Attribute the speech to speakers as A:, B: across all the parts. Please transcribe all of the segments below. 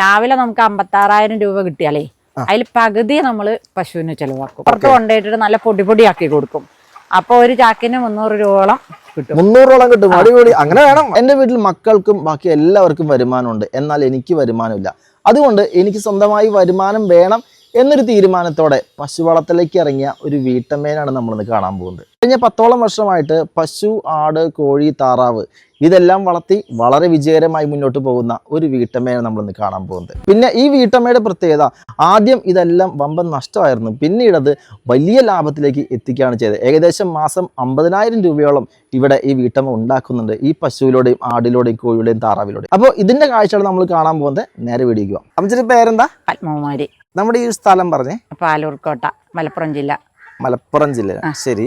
A: രാവിലെ നമുക്ക് അമ്പത്താറായിരം രൂപ കിട്ടിയാലേ അതിൽ പകുതി നമ്മൾ പശുവിന് ചെലവാക്കും. പുറത്ത് കൊണ്ടുപോയിട്ട് നല്ല പൊടി പൊടിയാക്കി കൊടുക്കും. അപ്പൊ ഒരു ചാക്കിന് മുന്നൂറ് രൂപയോളം കിട്ടും.
B: മുന്നൂറോളം കിട്ടും. അടിപൊളി. അങ്ങനെ വേണം. എന്റെ വീട്ടിൽ മക്കൾക്കും ബാക്കി എല്ലാവർക്കും വരുമാനമുണ്ട്. എന്നാൽ എനിക്ക് വരുമാനമില്ല. അതുകൊണ്ട് എനിക്ക് സ്വന്തമായി വരുമാനം വേണം എന്നൊരു തീരുമാനത്തോടെ പശു വളത്തിലേക്ക് ഇറങ്ങിയ ഒരു വീട്ടമ്മേനാണ് നമ്മളിന്ന് കാണാൻ പോകുന്നത്. കഴിഞ്ഞ പത്തോളം വർഷമായിട്ട് പശു ആട് കോഴി താറാവ് ഇതെല്ലാം വളർത്തി വളരെ വിജയകരമായി മുന്നോട്ട് പോകുന്ന ഒരു വീട്ടമ്മയാണ് നമ്മളിന്ന് കാണാൻ പോകുന്നത്. പിന്നെ ഈ വീട്ടമ്മയുടെ പ്രത്യേകത ആദ്യം ഇതെല്ലാം വമ്പൻ നഷ്ടമായിരുന്നു. പിന്നീട് അത് വലിയ ലാഭത്തിലേക്ക് എത്തിക്കുകയാണ് ചെയ്തത്. ഏകദേശം മാസം അമ്പതിനായിരം രൂപയോളം ഇവിടെ ഈ വീട്ടമ്മ ഉണ്ടാക്കുന്നുണ്ട് ഈ പശുവിലൂടെയും ആടിലൂടെയും കോഴിയുടെയും താറാവിലൂടെയും. അപ്പോൾ ഇതിന്റെ കാഴ്ചകൾ നമ്മൾ കാണാൻ പോകുന്നത്. നേരെ വീടിക്കുക അമ്മച്ചിന്റെ പേരെന്താ?
A: പത്മകുമാരി
B: നമ്മുടെ ഈ സ്ഥലം പറഞ്ഞേ?
A: പാലൂർക്കോട്ട മലപ്പുറം ജില്ല.
B: മലപ്പുറം ജില്ല. ശരി.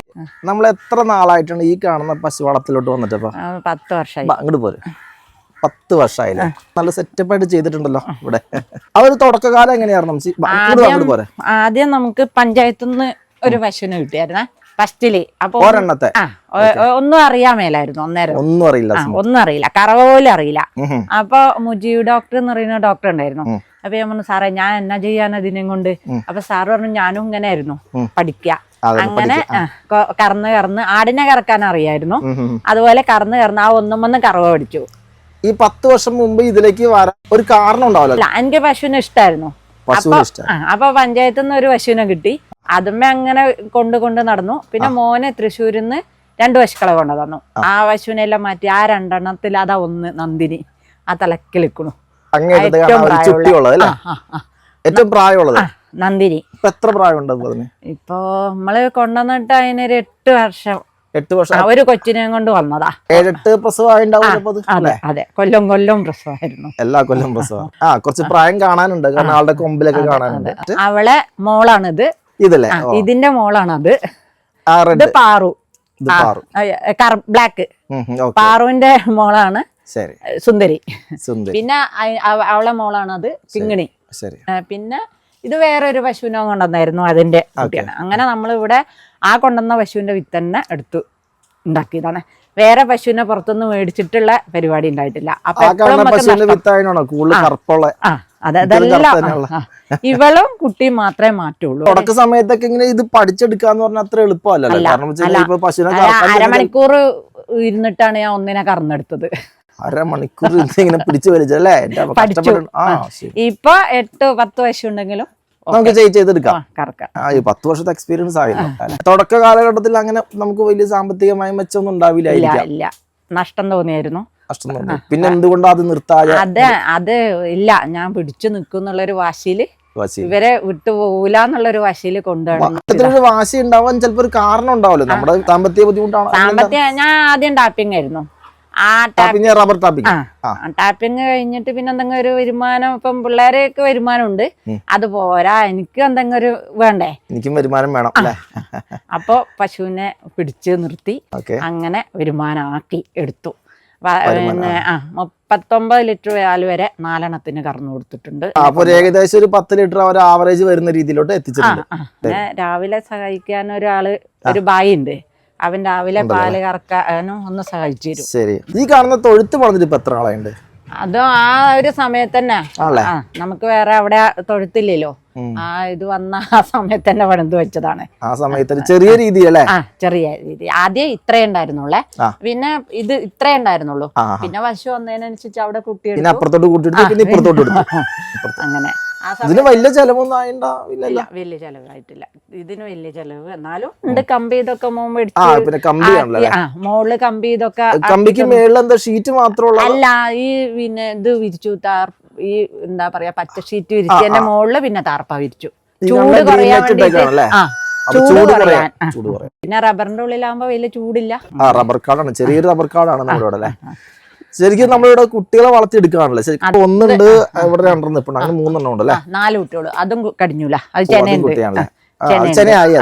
B: നമ്മൾ എത്ര നാളായിട്ടാണ് ഈ കാണുന്ന പശു വളത്തിലോട്ട് വന്നിട്ട് അപ്പൊ
A: ആ, പത്ത് വർഷമായി.
B: ബാ, അങ്ങോട്ട് പോര്. പത്ത് വർഷമായില്ലേ? നല്ല സെറ്റപ്പ് ആയിട്ട് ചെയ്തിട്ടുണ്ടല്ലോ ഇവിടെ. ആ ഒരു തുടക്കകാലം എങ്ങനെയായിരുന്നു? പോരെ.
A: ആദ്യം നമുക്ക് പഞ്ചായത്തിൽ നിന്ന് ഒരു പശുവിനെ കിട്ടിയായിരുന്നേ ഫസ്റ്റിൽ. അപ്പൊ
B: ഒരെണ്ണത്തെ.
A: ഒന്നും അറിയാൻ മേലായിരുന്നു അന്നേരം.
B: ഒന്നും അറിയില്ല
A: ഒന്നും അറിയില്ല കറവ പോലും അറിയില്ല. അപ്പൊ മുജീവ് ഡോക്ടർ എന്ന് പറയുന്ന ഡോക്ടർ ഉണ്ടായിരുന്നു. അപ്പൊ ഞാൻ പറഞ്ഞു സാറേ ഞാൻ എന്നാ ചെയ്യാൻ അതിനെ കൊണ്ട്? അപ്പൊ സാറ് പറഞ്ഞു ഞാനും ഇങ്ങനെ ആയിരുന്നു പഠിക്കുക അങ്ങനെ കറന്ന് കറന്ന് ആടിനെ കറക്കാൻ അറിയായിരുന്നു. അതുപോലെ കറന്ന് കറന്ന് ആ ഒന്നും വന്ന് കറവ പഠിച്ചു
B: ഈ പത്ത് വർഷം മുമ്പ് ഇതിലേക്ക് വരാൻ ഒരു കാരണം ഉണ്ടാവില്ല
A: എനിക്ക് പശുവിനെ ഇഷ്ടമായിരുന്നു അപ്പൊ പഞ്ചായത്തിൽ നിന്ന് ഒരു പശുവിനെ കിട്ടി. അതുമ്മ അങ്ങനെ കൊണ്ട് കൊണ്ട് നടന്നു. പിന്നെ മോനെ തൃശ്ശൂരിൽ നിന്ന് രണ്ട് പശുക്കളെ കൊണ്ടു തന്നു ആ പശുവിനെല്ലാം മാറ്റി ആ രണ്ടെണ്ണത്തിൽ അതാ ഒന്ന് നന്ദിനി ആ തലക്കിൽ
B: ചുട്ടിയുള്ളത് അല്ലേ? ഏറ്റവും പ്രായമുള്ളത്?
A: നന്ദിനി.
B: ഇപ്പൊ എത്ര പ്രായമുണ്ട് അതിന്?
A: ഇപ്പൊ നമ്മൾ കൊണ്ടുവന്നിട്ട് അതിനൊരു എട്ട് വർഷം.
B: എട്ട് വർഷം.
A: അവർ ഒരു കൊച്ചിനെ കൊണ്ട് വന്നതാ.
B: ഏഴെട്ട് പ്രസവമായി ഉണ്ടാവും അപ്പൊ അത്?
A: കൊല്ലം കൊല്ലം പ്രസവമായിരുന്നു.
B: എല്ലാ കൊല്ലം പ്രസവം. ആ കുറച്ച് പ്രായം കാണാനുണ്ട്. കാരണം ആളുടെ കൊമ്പിലൊക്കെ കാണാനുണ്ട്.
A: അവളെ മോളാണിത്.
B: ഇതല്ലേ
A: ഇതിന്റെ മോളാണത്.
B: അത്
A: ഇത് പാറു. ബ്ലാക്ക്. പാറുവിന്റെ മോളാണ്.
B: ശരി.
A: സുന്ദരി.
B: സുന്ദരി.
A: പിന്നെ അവളെ മോളാണ് അത് പിങ്ങിണി
B: ശരി.
A: പിന്നെ ഇത് വേറൊരു ഒരു പശുവിനെ കൊണ്ടുവന്നായിരുന്നു അതിന്റെ കുട്ടിയാണ്. അങ്ങനെ നമ്മൾ ഇവിടെ ആ കൊണ്ടുവന്ന പശുവിന്റെ വിത്ത് തന്നെ എടുത്തു ഉണ്ടാക്കിയതാണ്. വേറെ പശുവിനെ പുറത്തുനിന്ന് മേടിച്ചിട്ടുള്ള പരിപാടി ഉണ്ടായിട്ടില്ല. അപ്പൊ
B: ആ
A: അതെ അതെല്ലാം. ഇവളും കുട്ടിയും മാത്രമേ മാറ്റുള്ളൂ.
B: തുടക്ക സമയത്തൊക്കെ ഇങ്ങനെ ഇത് പഠിച്ചെടുക്കാന്ന് പറഞ്ഞാൽ അത്ര എളുപ്പമല്ല
A: അരമണിക്കൂർ ഇരുന്നിട്ടാണ് ഞാൻ ഒന്നിനെ കറന്നെടുത്തത്.
B: അരമണിക്കൂർ ഇങ്ങനെ പിടിച്ചു വലിച്ചല്ലേ
A: ഇപ്പൊ എട്ട് പത്ത് പശു ഉണ്ടെങ്കിലും
B: നമുക്ക് ചെയ്ത് ചെയ്തെടുക്കാം. പത്ത് വർഷത്തെ എക്സ്പീരിയൻസ് ആയല്ലോ. തുടക്ക കാലഘട്ടത്തിൽ അങ്ങനെ നമുക്ക് വലിയ സാമ്പത്തികമായി മെച്ചമൊന്നും
A: ഉണ്ടാവില്ല നഷ്ടം തോന്നിയായിരുന്നു.
B: പിന്നെ എന്തുകൊണ്ടാ അത് നിർത്താതെ
A: അതെ അത് ഇല്ല. ഞാൻ പിടിച്ചു നിൽക്കുന്നുള്ളൊരു വാശിയിൽ
B: വാശി
A: ഇവരെ വിട്ടുപോകൂലെന്നുള്ളൊരു പോകൂല എന്നുള്ളൊരു വാശിയിൽ
B: കൊണ്ടുപോകണം വാശി ഉണ്ടാവാൻ ചിലപ്പോ ഒരു കാരണം ഉണ്ടാവല്ലോ. നമ്മുടെ സാമ്പത്തിക ബുദ്ധിമുട്ടാണ്.
A: സാമ്പത്തിക ഞാൻ ആദ്യം ടാപ്പിംഗ് ആയിരുന്നു. ആ
B: റബ്ബർ ടാപ്പിംഗ്
A: കഴിഞ്ഞിട്ട് പിന്നെ എന്തെങ്കിലും ഒരു വരുമാനം ഇപ്പം പിള്ളേരെയൊക്കെ വരുമാനം ഉണ്ട് അത് പോരാ എനിക്ക് എന്തെങ്കിലും ഒരു വേണ്ടേ?
B: എനിക്കും വരുമാനം വേണം
A: അപ്പോ പശുവിനെ പിടിച്ച് നിർത്തി അങ്ങനെ വരുമാനമാക്കി എടുത്തു. പിന്നെ ആ. മുപ്പത്തൊമ്പത് ലിറ്റർ പാൽ വരെ നാലെണ്ണത്തിന് കറന്നു കൊടുത്തിട്ടുണ്ട്.
B: അപ്പൊ ഏകദേശം ഒരു പത്ത് ലിറ്റർ അവർ ആവറേജ് വരുന്ന രീതിയിലോട്ട് എത്തിച്ചിട്ടുണ്ട്.
A: പിന്നെ രാവിലെ സഹായിക്കാൻ ഒരാൾ ഒരു ബായി ഉണ്ട് അവൻ രാവിലെ പാൽ കറക്കാനും ഒന്ന് സഹായിച്ചു തരും
B: ശരി. ഈ കാണുന്ന തൊഴുത്ത് പറഞ്ഞിട്ട് ഇപ്പൊ എത്ര ആളുണ്ട്
A: അതും ആ ഒരു സമയത്ത് തന്നെ. നമുക്ക് വേറെ അവിടെ തൊഴുത്തില്ലല്ലോ. ആ ഇത് വന്ന ആ സമയത്ത് തന്നെ പണിത് വെച്ചതാണ്.
B: ആ സമയത്ത് ചെറിയ രീതി അല്ലേ
A: ആ ചെറിയ രീതി. ആദ്യം ഇത്രേ ഉണ്ടായിരുന്നുള്ളേ. പിന്നെ ഇത് ഇത്രേ ഉണ്ടായിരുന്നുള്ളൂ. പിന്നെ വശു വന്നതിനനുസരിച്ച് അവിടെ കുട്ടി
B: പിന്നെ
A: എടുത്തു
B: അപ്പുറത്തോട്ട് കൂട്ടിയിട്ട് പിന്നെ ഇപ്പുറത്തോട്ട്.
A: അങ്ങനെ.
B: ഇതിന് വലിയ ചെലവൊന്നും ആയിണ്ട
A: ഇല്ല വലിയ ചെലവായിട്ടില്ല. ഇതിന് വലിയ ചെലവ്. എന്നാലും ഉണ്ട് കമ്പി ഇതൊക്കെ മോൻ മേടിച്ച് ആ മോളിൽ കമ്പി ഇതൊക്കെ
B: കമ്പിക്ക് മേളിൽ എന്താ ഷീറ്റ് മാത്രമുള്ള
A: അല്ല ഈ പിന്നെ ഇത് വിരിച്ചു താർ ഈ എന്താ പറയാ പച്ച ഷീറ്റ് വിരിച്ചതിന്റെ മോളിൽ പിന്നെ താർപ്പ വിരിച്ചു. ചൂട് കുറയാൻ? ആ ചൂട് പിന്നെ റബ്ബറിന്റെ ഉള്ളിലാകുമ്പോ വലിയ ചൂടില്ല.
B: റബ്ബർ കാർഡാണ് ചെറിയൊരു റബ്ബർ കാർഡാണ് നമ്മുടെ ഇവിടെ അല്ലേ? ശരിക്കും നമ്മളിവിടെ കുട്ടികളെ വളർത്തിയെടുക്കാണല്ലേ. ശരിക്കും ഒന്നുണ്ട് ഇവിടെ രണ്ടെണ്ണം നിൽപ്പുണ്ട് അങ്ങനെ മൂന്നെണ്ണം
A: ഉണ്ടല്ലേ? നാല് കുട്ടികൾ. അതും കടിഞ്ഞൂല. അത് ചെനയുണ്ട്.
B: ചെനയായി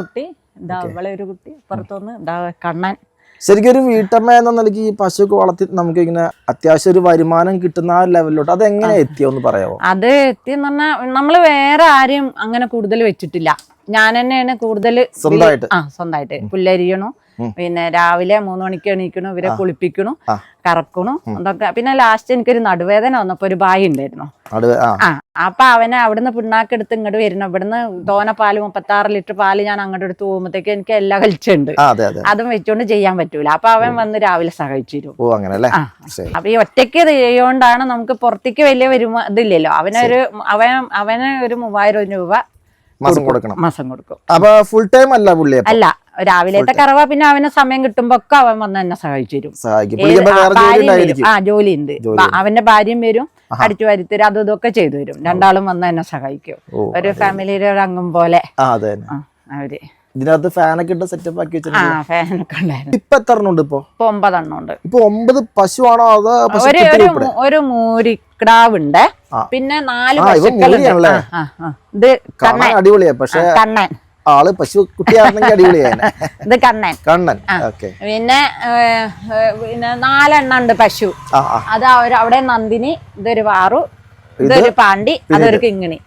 A: കുട്ടി. ഇതാ അവളെ ഒരു കുട്ടി പുറത്തുനിന്ന് ഇതാ കണ്ണൻ.
B: ശരിക്കും ഒരു വീട്ടമ്മ എന്ന നിലയ്ക്ക് ഈ പശുക്ക് വളർത്തി നമുക്ക് ഇങ്ങനെ അത്യാവശ്യം ഒരു വരുമാനം കിട്ടുന്ന ആ ലെവലിലോട്ട് അത് എങ്ങനെ എത്തിയോന്ന് പറയാമോ
A: അത് എത്തിയെന്ന് പറഞ്ഞാൽ നമ്മൾ വേറെ ആരെയും അങ്ങനെ കൂടുതൽ വെച്ചിട്ടില്ല. ഞാൻ തന്നെയാണ് കൂടുതൽ
B: സ്വന്തമായിട്ട്.
A: ആ സ്വന്തമായിട്ട്. പുല്ലരിയണു പിന്നെ രാവിലെ മൂന്ന് മണിക്ക് എണീക്കണു ഇവരെ കുളിപ്പിക്കണു കറക്കണു അതൊക്കെ. പിന്നെ ലാസ്റ്റ് എനിക്കൊരു നടുവേദന വന്നപ്പോ ഒരു ബായി ഉണ്ടായിരുന്നു.
B: ആ.
A: അപ്പൊ അവനെ അവിടുന്ന് പിണ്ണാക്കെടുത്ത് ഇങ്ങോട്ട് വരുന്നു. ഇവിടുന്ന് തോന പാൽ മുപ്പത്തി ആറ് ലിറ്റർ പാൽ ഞാൻ അങ്ങോട്ട് എടുത്ത് പോകുമ്പോഴത്തേക്ക് എനിക്ക് എല്ലാ കളിച്ചുണ്ട്
B: അതെ
A: വെച്ചോണ്ട് ചെയ്യാൻ പറ്റൂല. അപ്പൊ അവൻ വന്ന് രാവിലെ സഹായിച്ചു തരും
B: ഓ അങ്ങനെ അല്ലേ
A: അപ്പൊ ഈ ഒറ്റയ്ക്ക് ചെയ്യോണ്ടാണ് നമുക്ക് പുറത്തേക്ക് വലിയ വരുമാ ഇതില്ലല്ലോ. അവനൊരു അവൻ അവന് ഒരു മൂവായിരം രൂപ
B: മാസം കൊടുക്കണം.
A: മാസം കൊടുക്കും.
B: അപ്പൊ ഫുൾ ടൈം അല്ല പുള്ളി
A: അല്ല രാവിലത്തെ കറവ പിന്നെ അവന് സമയം കിട്ടുമ്പോ ഒക്കെ അവൻ വന്ന് എന്നെ സഹായിച്ചു തരും.
B: സഹായിക്കും.
A: ആ,
B: ജോലി
A: ഉണ്ട്. അവന്റെ ഭാര്യയും വരും അടിച്ചു വരുത്തരും അതും ഇതൊക്കെ ചെയ്തു തരും. രണ്ടാളും വന്ന് എന്നെ സഹായിക്കും. ഒരു ഫാമിലിയിലെ ഒരു അംഗം പോലെ. അവർ.
B: ഇതിനകത്ത് ഫാനൊക്കെ ഇട്ട് സെറ്റപ്പ് ആക്കി
A: ആ
B: വെച്ചിട്ടുണ്ട്
A: ഫാനൊക്കെ ഉണ്ടായിരുന്നു.
B: ഇപ്പൊ എത്ര എണ്ണം ഉണ്ട് ഇപ്പൊ?
A: ഇപ്പൊ ഒമ്പതെണ്ണം ഉണ്ട്.
B: ഇപ്പൊ ഒമ്പത് പശുവാണോ അതോ പശു
A: ഒരു ഒരു? മൂ- ഒരു മൂരിക്കിടാവുണ്ട്
B: ആ.
A: പിന്നെ നാല്
B: ആ, ഇവൻ
A: പശുക്കളുണ്ട്.
B: മൂരിയാണല്ലേ?
A: ആ, ആ, ആ. ഇത്
B: കാണാൻ
A: കണ്ണൻ.
B: അടിപൊളിയാ പക്ഷേ
A: കണ്ണൻ.
B: ആൾ പശു കുട്ടിയാണെങ്കിൽ അടിപൊളിയായ
A: ഇത് കണ്ണൻ.
B: കണ്ണൻ. ഓക്കെ.
A: പിന്നെ പിന്നെ നാലെണ്ണം ഉണ്ട് പശു.
B: ആ ആ.
A: അത് അവിടെ നന്ദിനി ഇതൊരു വാറു ഇതൊരു പാണ്ടി അതൊരു കിങ്ങിണി.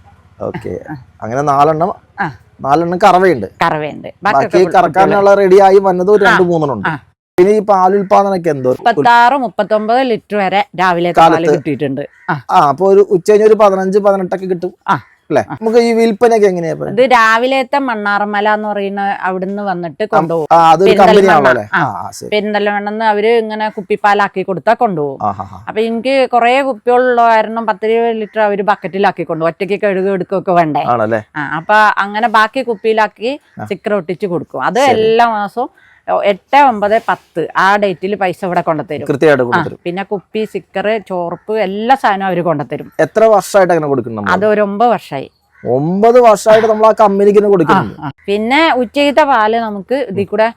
B: ഓക്കെ. അങ്ങനെ നാലെണ്ണം
A: ആ.
B: നാലെണ്ണം കറവയുണ്ട്.
A: കറവയുണ്ട്.
B: ബാക്കി കറക്കാനുള്ള റെഡി ആയി വന്നത് ഒരു രണ്ട് മൂന്നെണ്ണം. ഇനി ഈ പാലുൽപാദനമൊക്കെ എന്തോ?
A: മുപ്പത്താറ് മുപ്പത്തൊമ്പത് ലിറ്റർ വരെ രാവിലെ കാലത്ത്. കിട്ടിയിട്ടുണ്ട്. ആ.
B: അപ്പൊ ഒരു ഉച്ച കഴിഞ്ഞ ഒരു പതിനഞ്ച് പതിനെട്ടൊക്കെ കിട്ടും.
A: ആ.
B: അല്ലെ? നമുക്ക് ഈ വിൽപ്പനയൊക്കെ എങ്ങനെയാ?
A: ഇത് രാവിലത്തെ മണ്ണാറമല എന്ന് പറയുന്ന അവിടുന്ന് വന്നിട്ട് കൊണ്ടുപോകും. പെരിന്തൽമണ്ണെന്ന് അവർ ഇങ്ങനെ കുപ്പിപ്പാലാക്കി കൊടുത്താ കൊണ്ടുപോകും. അപ്പൊ എനിക്ക് കുറെ കുപ്പികളുള്ള കാരണം പത്തിരുപത് ലിറ്റർ അവർ ബക്കറ്റിലാക്കി കൊണ്ടുപോകും. ഒറ്റയ്ക്ക് കഴുകി എടുക്കുകയൊക്കെ വേണ്ടേ? അപ്പൊ അങ്ങനെ ബാക്കി കുപ്പിയിലാക്കി സ്റ്റിക്കർ ഒട്ടിച്ച് കൊടുക്കും. അത് എല്ലാ മാസവും എട്ട് ഒമ്പത് പത്ത്. ആ ഡേറ്റിൽ പൈസ ഇവിടെ കൊണ്ടുതരും
B: കൃത്യമായിട്ട്
A: പിന്നെ കുപ്പി സിക്കർ ചോർപ്പ് എല്ലാ സാധനവും അവർ കൊണ്ടുതരും
B: എത്ര വർഷമായിട്ട് അങ്ങനെ കൊടുക്കുന്നു
A: അത് ഒരു ഒമ്പത് വർഷമായി.
B: ഒമ്പത് വർഷമായിട്ട് നമ്മൾ ആ കമ്പനിക്ക്
A: കൊടുക്കുന്നു പിന്നെ ഉച്ചയിലത്തെ പാൽ നമുക്ക് ഇതിൽ കൂടെ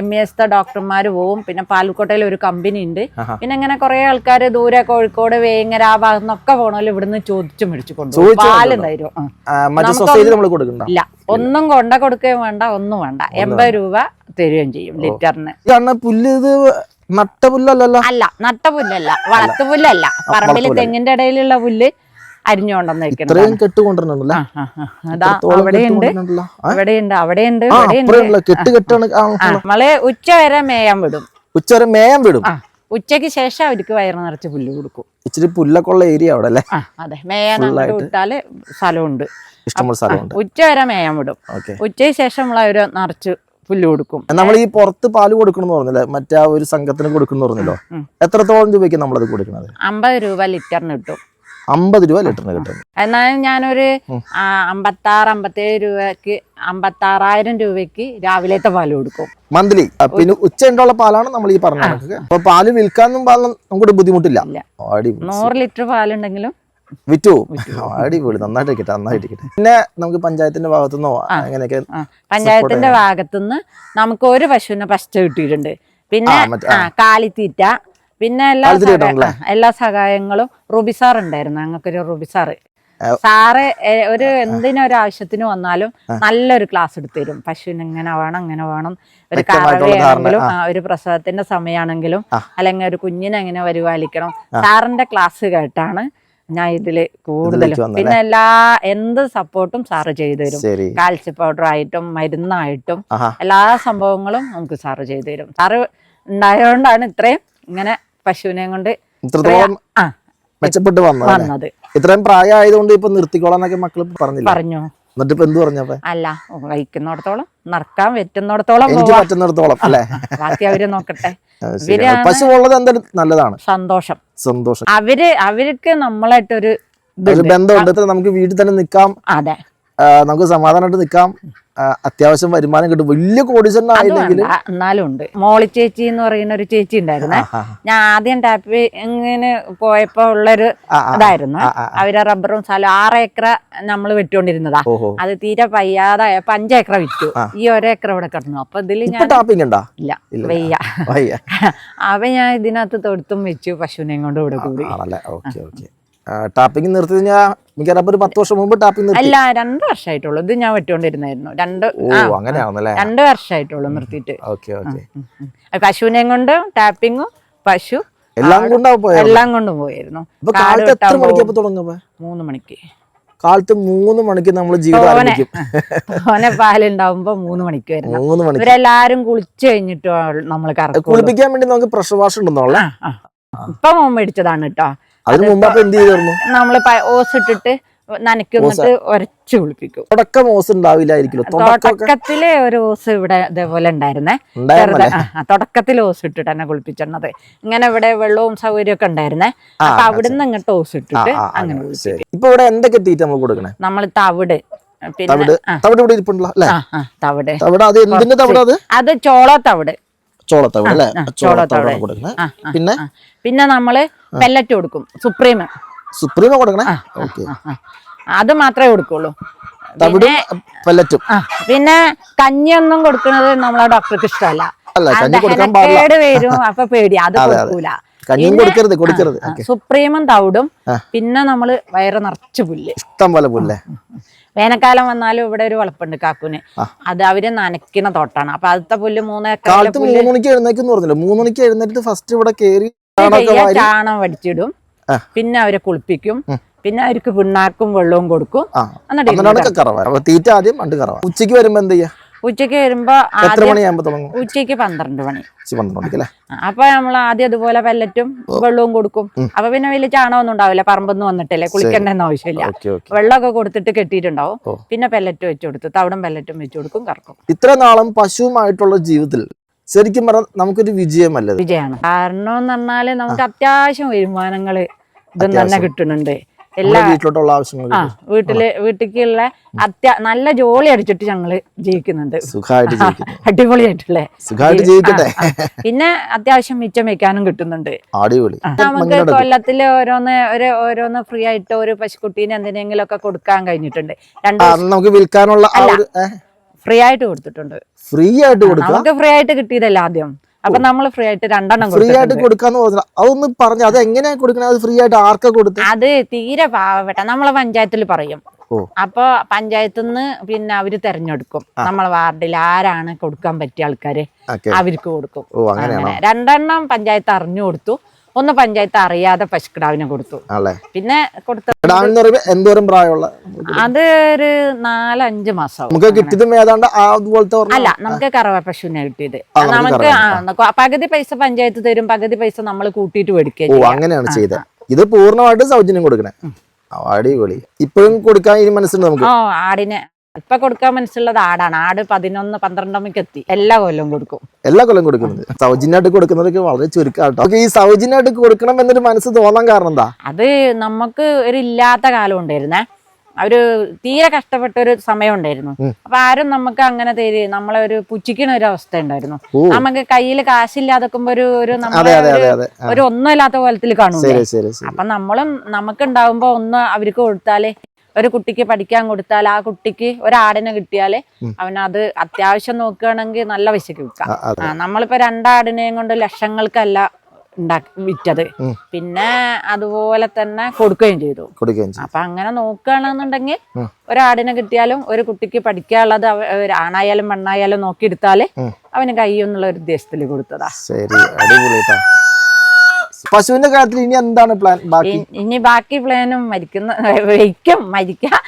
A: എം ഇ എസ് ഡോക്ടർമാർ പോവും. പിന്നെ പാലക്കോട്ടയിൽ ഒരു കമ്പനി ഉണ്ട്. പിന്നെ അങ്ങനെ കുറെ ആൾക്കാർ ദൂരെ കോഴിക്കോട് വേങ്ങര ആ ഭാഗത്ത് നിന്നൊക്കെ പോകണമല്ലോ ഇവിടുന്ന് ചോദിച്ചു മേടിച്ചു കൊണ്ടുപോകും പാൽ തരും ഇല്ല. ഒന്നും കൊണ്ട കൊടുക്കുകയും വേണ്ട ഒന്നും വേണ്ട. എൺപത് രൂപ തരുകയും ചെയ്യും ലിറ്ററിന്.
B: ഇതാണ് പുല്ല് ഇത് നട്ട പുല്ലല്ലല്ലോ?
A: അല്ല നട്ട പുല്ലല്ല. വളർത്തു പുല്ലല്ല. പറമ്പിൽ തെങ്ങിന്റെ ഇടയിലുള്ള പുല്ല് വെക്കണം അവിടെയുണ്ട് അവിടെയുണ്ട്
B: കെട്ടാണ്
A: ആ ഉച്ച വരെ മേയാൻ വിടും.
B: ഉച്ചവരെ മേയം വിടും?
A: ആ ഉച്ചയ്ക്ക് ശേഷം അവർക്ക് വയറ് നിറച്ച് പുല്ല് കൊടുക്കും.
B: ഇച്ചിരി പുല്ലൊക്കെ ഉള്ള ഏരിയ അവിടെ അല്ലേ?
A: അതെ. മേയാൻ വിട്ടാൽ സ്ഥലമുണ്ട്. ഉച്ച വരെ മേയാൻ വിടും.
B: ഉച്ചയ്ക്ക്
A: ഉച്ചയ്ക്ക് ശേഷം നമ്മൾ അവർ നിറച്ച് പുല്ല് കൊടുക്കും.
B: നമ്മൾ ഈ പുറത്ത് പാൽ കൊടുക്കണമെന്ന് പറഞ്ഞില്ലേ? മറ്റേ ആ ഒരു സംഘത്തിന് കൊടുക്കണമെന്ന് പറഞ്ഞല്ലോ. എത്രത്തോളം രൂപയ്ക്ക് നമ്മളത് കൊടുക്കുന്നത്
A: അമ്പത് രൂപ ലിറ്ററിന് കിട്ടും.
B: അമ്പത് രൂപ ലിറ്ററിന് കിട്ടും.
A: എന്നാലും ഞാനൊരു അമ്പത്തി ആറ് അമ്പത്തേഴ് അമ്പത്തി ആറായിരം രൂപയ്ക്ക് രാവിലത്തെ പാൽ കൊടുക്കും.
B: മന്ത്ലി. പിന്നെ ഉച്ച ഉള്ള പാലാണ് നമ്മൾ ഈ പറഞ്ഞ കണക്ക് അപ്പൊ പാൽ വിൽക്കാനും പാലും നമുക്കൊരു ബുദ്ധിമുട്ടില്ല.
A: നൂറ് ലിറ്റർ പാലുണ്ടെങ്കിലും
B: വിറ്റു. അടിപൊളി. നന്നായിട്ട് ഇരിക്കട്ടെ നന്നായിട്ട് ഇരിക്കട്ടെ പിന്നെ നമുക്ക് പഞ്ചായത്തിന്റെ ഭാഗത്തുനിന്നോ അങ്ങനെയൊക്കെ
A: പഞ്ചായത്തിന്റെ ഭാഗത്തുനിന്ന് നമുക്ക് ഒരു പശുവിനെ പശ്ച കിട്ടിയിട്ടുണ്ട്. പിന്നെ കാലിത്തീറ്റ പിന്നെ എല്ലാ എല്ലാ സഹായങ്ങളും റുബിസാർ ഉണ്ടായിരുന്നു ഞങ്ങൾക്കൊരു
B: ആ.
A: സാറ് എ, ഒരു എന്തിനൊരു ആവശ്യത്തിന് വന്നാലും നല്ലൊരു ക്ലാസ് എടുത്തു തരും. പശുവിന് ഇങ്ങനെ വേണം അങ്ങനെ വേണം. ഒരു
B: വ്യക്തമായിട്ടുള്ള
A: ഒരു പ്രസവത്തിന്റെ സമയമാണെങ്കിലും അല്ലെങ്കിൽ ഒരു കുഞ്ഞിനെ എങ്ങനെ പരിപാലിക്കണം. സാറിന്റെ ക്ലാസ് കേട്ടാണ് ഞാൻ ഇതിൽ കൂടുതലും പിന്നെ എല്ലാ എന്ത് സപ്പോർട്ടും സാറ് ചെയ്തു തരും. കാൽസ്യ പൗഡർ ആയിട്ടും മരുന്നായിട്ടും എല്ലാ സംഭവങ്ങളും നമുക്ക് സാറ് ചെയ്തു തരും. സാറ് ഉണ്ടായതുകൊണ്ടാണ് ഇത്രയും ഇങ്ങനെ പശുവിനെ കൊണ്ട്
B: ഇത്രത്തോളം
A: ആ
B: മെച്ചപ്പെട്ട് വന്നത് ഇത്രയും പ്രായമായതുകൊണ്ട് ഇപ്പൊ നിർത്തിക്കോളാന്നൊക്കെ മക്കൾ പറഞ്ഞില്ല?
A: പറഞ്ഞു.
B: എന്നിട്ട് ഇപ്പൊ എന്ത് പറഞ്ഞപ്പോ
A: അല്ല വഹിക്കുന്നിടത്തോളം നടക്കാൻ പറ്റുന്നിടത്തോളം
B: എനിക്ക് പറ്റുന്നിടത്തോളം അല്ലേ?
A: ബാക്കി അവർ നോക്കട്ടെ.
B: പശു ഉള്ളത് എന്തായാലും നല്ലതാണ്.
A: സന്തോഷം.
B: സന്തോഷം.
A: അവർ അവർക്ക് നമ്മളായിട്ടൊരു
B: ബന്ധമുണ്ട്. നമുക്ക് വീട്ടിൽ തന്നെ നിൽക്കാം.
A: അതെ.
B: നമുക്ക് സമാധാനമായിട്ട് നിൽക്കാം. അത്യാവശ്യം വരുമാനം കിട്ടും. വലിയ കോടീശ്വരൻ
A: അത്
B: ആയില്ലെങ്കിൽ
A: വേണ്ട എന്നാലും ഉണ്ട്. മോളി ചേച്ചി എന്ന് പറയുന്ന ഒരു ചേച്ചി ഉണ്ടായിരുന്നു. ഞാൻ ആദ്യം ടാപ്പ് ഇങ്ങനെ പോയപ്പോ ഉള്ളൊരു ഇതായിരുന്നു. അവരെ റബ്ബറും സ്ഥലം ആറ് ഏക്കർ നമ്മൾ വെട്ടുകൊണ്ടിരുന്നതാ
B: ഓഹോ.
A: അത് തീരെ പയ്യാതായപ്പോ അഞ്ചേക്കർ വിറ്റു. ഈ ഒരേക്കർ ഇവിടെ കിടന്നു. അപ്പൊ
B: ഇതിൽ
A: ഞാൻ
B: ടാപ്പിംഗ്
A: ഇല്ല. വയ്യ. അവ ഞാൻ ഇതിനകത്ത് തൊടുത്തും വെച്ചു പശുവിനെയും കൊണ്ട് ഇവിടെ കൂടി.
B: ആണല്ലേ? Okay okay. ടാപ്പിംഗ് നിർത്തി കഴിഞ്ഞാൽ മിക്കവാറും ഒരു പത്ത് വർഷം മുമ്പ് ടാപ്പിംഗ്
A: അല്ല രണ്ട് വർഷമായിട്ടുള്ളൂ ഇത് ഞാൻ വെട്ടുകൊണ്ടിരുന്നായിരുന്നു. രണ്ട്
B: അങ്ങനെയാണല്ലേ?
A: രണ്ട് വർഷമായിട്ടുള്ളൂ നിർത്തിയിട്ട്.
B: Okay okay.
A: പശുവിനെയും കൊണ്ട് ടാപ്പിങ്ങും പശു
B: എല്ലാം കൊണ്ടും
A: എല്ലാം കൊണ്ടും
B: കാലത്ത് എത്ര
A: മണിക്ക്.
B: തുടങ്ങുമ്പോ
A: മൂന്ന് മണിക്ക്.
B: കാലത്ത് മൂന്ന് മണിക്ക് നമ്മൾ ജീവിതം
A: തോനെ പാലുണ്ടാവുമ്പോ മൂന്ന് മണിക്ക് വരണം.
B: മൂന്ന് മണിക്ക്.
A: ഇവരെല്ലാരും കുളിച്ചു കഴിഞ്ഞിട്ടോ നമ്മൾ
B: കുളിപ്പിക്കാൻ വേണ്ടി നമുക്ക് പ്രഷർ വാഷ് ഉണ്ടെന്നോളെ
A: ഇപ്പൊ മോൻ മേടിച്ചതാണ് കേട്ടോ
B: അതിന് മുമ്പ് അപ്പൊ എന്ത് ചെയ്തിരുന്നു
A: നമ്മൾ ഓസ് ഇട്ടിട്ട് നനയ്ക്കുന്നിട്ട് ഒരച്ചു കുളിപ്പിക്കും.
B: തുടക്കം ഓസ് ഉണ്ടാവില്ലായിരിക്കും
A: തുടക്കത്തിലെ ഒരു ഓസ് ഇവിടെ ഇതേപോലെ ഉണ്ടായിരുന്നേ. തുടക്കത്തിൽ ഓസ് ഇട്ടിട്ട് തന്നെ കുളിപ്പിച്ചിരുന്നത് ഇങ്ങനെ ഇവിടെ വെള്ളവും സൗകര്യവും ഒക്കെ ഉണ്ടായിരുന്നേ അപ്പൊ അവിടുന്ന് ഇങ്ങോട്ട് ഓസ് ഇട്ടിട്ട് അങ്ങനെ
B: ഇപ്പൊ ഇവിടെ എന്തൊക്കെ തീറ്റ നമ്മൾ കൊടുക്കണേ?
A: നമ്മൾ തവിട് പിന്നെ
B: തവിട്? തവിട് ഇവിടെ ഇരിപ്പുണ്ടല്ലോ
A: തവിട്.
B: തവിട് അത് എന്തിന്റെ തവിട് അത്?
A: അത് ചോള തവിട്.
B: ചോളത്തവിട് അല്ലെ?
A: ചോളത്തവിട്.
B: കൊടുക്കണേ പിന്നെ?
A: പിന്നെ നമ്മൾ പെല്ലറ്റ് കൊടുക്കും. സുപ്രീം
B: സുപ്രീമ കൊടുക്കണേ? ഓക്കെ.
A: അത് മാത്രമേ കൊടുക്കുള്ളൂ.
B: പെല്ലറ്റും
A: പിന്നെ കഞ്ഞിയൊന്നും കൊടുക്കുന്നത് നമ്മളെ ഡോക്ടർക്ക് ഇഷ്ടമല്ല. ദഹനക്കേട് വരും അപ്പൊ പേടി. അത് കൊടുക്കൂല.
B: കഞ്ഞിയും കൊടുക്കരുത് കൊടുക്കരുത്.
A: സുപ്രീമും തവിടും. പിന്നെ നമ്മൾ വയറ് നിറച്ച് പുല്ല്.
B: ഇഷ്ടം പോലെ പുല്ലേ?
A: വേനൽക്കാലം വന്നാലും ഇവിടെ ഒരു വളപ്പുണ്ട് കാക്കുന്. അത് അവർ നനയ്ക്കുന്ന തോട്ടാണ്. അപ്പൊ അടുത്ത പുല്ല് മൂന്നേക്കാളും
B: മൂന്ന് മണിക്ക് എഴുന്നേക്കെന്ന് പറഞ്ഞില്ല? മൂന്ന് മണിക്ക് എഴുന്നേറ്റ് ഫസ്റ്റ് ഇവിടെ
A: ചാണം വടിച്ചിടും. പിന്നെ അവരെ കുളിപ്പിക്കും. പിന്നെ അവർക്ക് പിണ്ണാക്കും വെള്ളവും കൊടുക്കും. എന്നിട്ട്
B: തീറ്റ ആദ്യം പണ്ട് കറവ. ഉച്ചയ്ക്ക് വരുമ്പോ എന്ത് ചെയ്യാ?
A: ഉച്ചയ്ക്ക് വരുമ്പോ
B: എത്ര മണിയാകുമ്പോ തുടങ്ങും?
A: ഉച്ചയ്ക്ക് പന്ത്രണ്ട് മണി.
B: ഉച്ച പന്ത്രണ്ട് മണിക്ക് അല്ലേ?
A: അപ്പൊ നമ്മൾ ആദ്യം അതുപോലെ പെല്ലറ്റും വെള്ളവും കൊടുക്കും. അപ്പൊ പിന്നെ വലിയ ചാണകമൊന്നും ഉണ്ടാവില്ല പറമ്പൊന്നും വന്നിട്ടില്ലേ കുളിക്കേണ്ടെന്ന് ആവശ്യമില്ല. വെള്ളമൊക്കെ കൊടുത്തിട്ട് കെട്ടിയിട്ടുണ്ടാവും. പിന്നെ പെല്ലറ്റ് വെച്ച് കൊടുത്തു തവിടും പെല്ലറ്റും വെച്ച് കൊടുക്കും കറക്കും.
B: ഇത്ര നാളും പശുവുമായിട്ടുള്ള ജീവിതത്തിൽ ശരിക്കും പറഞ്ഞാൽ നമുക്കൊരു വിജയമല്ല?
A: വിജയമാണ്. കാരണം എന്ന് പറഞ്ഞാൽ നമുക്ക് അത്യാവശ്യം വരുമാനങ്ങൾ ഇതും തന്നെ കിട്ടുന്നുണ്ട്. എല്ലാ
B: വീട്ടിലോട്ടുള്ള ആവശ്യങ്ങൾ
A: ആ വീട്ടിൽ വീട്ടിലേക്കുള്ള അത്യ നല്ല ജോലി അടിച്ചിട്ട് ഞങ്ങൾ ജീവിക്കുന്നുണ്ട്.
B: സുഖമായിട്ട്
A: അടിപൊളിയായിട്ടുള്ളേ.
B: സുഖമായിട്ട് ജീവിക്കട്ടെ.
A: പിന്നെ അത്യാവശ്യം മിച്ചം വെക്കാനും കിട്ടുന്നുണ്ട്.
B: അടിപൊളി.
A: നമുക്ക് കൊല്ലത്തിൽ ഓരോന്ന് ഒരു ഓരോന്ന് ഫ്രീ ആയിട്ട് ഒരു പശുക്കുട്ടീനെ എന്തിനെങ്കിലും ഒക്കെ കൊടുക്കാൻ കഴിഞ്ഞിട്ടുണ്ട്. രണ്ട്
B: നമുക്ക് വിൽക്കാനുള്ള
A: ഫ്രീ ആയിട്ട് കൊടുത്തിട്ടുണ്ട്.
B: ഫ്രീ ആയിട്ട് കൊടുക്കാം
A: നമുക്ക് ഫ്രീ ആയിട്ട് കിട്ടിയതല്ല ആദ്യം. അപ്പൊ നമ്മൾ ഫ്രീ ആയിട്ട് രണ്ടെണ്ണം
B: ഫ്രീ ആയിട്ട് കൊടുക്കാന്ന് പറഞ്ഞാൽ അതൊന്ന് പറഞ്ഞു അത് എങ്ങനെയാ കൊടുക്കണത് അത് ഫ്രീ ആയിട്ട് ആർക്ക കൊടുത്ത്?
A: അത് തീരെ പാവപ്പെട്ട നമ്മളെ പഞ്ചായത്തിൽ പറയും. അപ്പൊ പഞ്ചായത്തിൽ നിന്ന് പിന്നെ അവർ തെരഞ്ഞെടുക്കും. നമ്മളെ വാർഡിൽ ആരാണ് കൊടുക്കാൻ പറ്റിയ ആൾക്കാര് അവർക്ക് കൊടുക്കും. അങ്ങനെ രണ്ടെണ്ണം പഞ്ചായത്ത് അറിഞ്ഞു കൊടുത്തു. ഒന്ന് പഞ്ചായത്ത് അറിയാതെ പശുക്കിടാവിനെ കൊടുത്തു. പിന്നെ കൊടുത്തു
B: എന്തോരം പ്രായമുള്ള
A: അത് ഒരു നാലഞ്ച് മാസം
B: നമുക്ക് കിട്ടിയതും ഏതാണ്ട് ആ അതുപോലത്തെ ഒരെണ്ണം.
A: അല്ല നമുക്ക് കറവ പശുവിനെ കിട്ടിയത്.
B: നമുക്ക്
A: പകുതി പൈസ പഞ്ചായത്ത് തരും പകുതി പൈസ നമ്മൾ കൂട്ടിയിട്ട് മേടിക്കുക
B: അങ്ങനെയാണ് ചെയ്തത്. ഇത് പൂർണമായിട്ട് സൗജന്യം കൊടുക്കണേ. അടിപൊളി. ഇപ്പോഴും കൊടുക്കാൻ ഇനി മനസ്സുണ്ട് നമുക്ക്.
A: ആടിനെ ഇപ്പൊ കൊടുക്കാൻ മനസ്സുള്ളത് ആടാണ്. ആട് പതിനൊന്ന് പന്ത്രണ്ടമ്മയ്ക്ക് എത്തി. എല്ലാ കൊല്ലവും കൊടുക്കും.
B: എല്ലാ കൊല്ലം കൊടുക്കുന്നത്. സൗജന്യമായിട്ട് കൊടുക്കുന്നതൊക്കെ വളരെ ചുരുക്കാട്ടോ ഈ സൗജന്യമായിട്ട് കൊടുക്കണം എന്നൊരു മനസ്സ് തോന്നാൻ കാരണം എന്താ?
A: അത് നമുക്ക് ഒരു ഇല്ലാത്ത കാലം ഉണ്ടായിരുന്നേ. ഒരു തീരെ കഷ്ടപ്പെട്ട ഒരു സമയം ഉണ്ടായിരുന്നു. അപ്പൊ ആരും നമുക്ക് അങ്ങനെ തരി നമ്മളെ ഒരു പുച്ഛിക്കണ ഒരു അവസ്ഥ ഉണ്ടായിരുന്നു. നമുക്ക് കയ്യിൽ കാശില്ലാതെ ഒരു ഒരു നമ്മളെ ഒരു- ഒന്നും ഇല്ലാത്ത
B: ശരി ശരി
A: അപ്പൊ നമ്മളും നമുക്ക് ഉണ്ടാവുമ്പോ ഒന്ന് അവർക്ക് കൊടുത്താൽ ഒരു കുട്ടിക്ക് പഠിക്കാൻ കൊടുത്താൽ ആ കുട്ടിക്ക് ഒരാടിനെ കിട്ടിയാൽ അവനത് അത്യാവശ്യം നോക്കുകയാണെങ്കിൽ നല്ല പൈസക്ക് വിൽക്കാം. നമ്മളിപ്പോ രണ്ടാടിനെയും കൊണ്ട് ലക്ഷങ്ങൾക്കല്ല ഉണ്ടാക്കി വിറ്റത്. പിന്നെ അതുപോലെ തന്നെ കൊടുക്കുകയും ചെയ്തു. അപ്പൊ അങ്ങനെ നോക്കുകയാണെന്നുണ്ടെങ്കിൽ. ഒരാടിനെ കിട്ടിയാലും ഒരു കുട്ടിക്ക് പഠിക്കാനുള്ളത് ആണായാലും പെണ്ണായാലും
B: നോക്കിയെടുത്താൽ.
A: അവന് എന്നുള്ള ഒരു ഉദ്ദേശത്തിൽ കൊടുത്തതാ.
B: ശരി അടിപൊളി പശുവിന്റെ കാര്യത്തിൽ ഇനി എന്താണ് പ്ലാൻ ബാക്കി?
A: ഇനി ബാക്കി പ്ലാനും മരിക്കുന്ന വയ്ക്കും മരിക്കാം.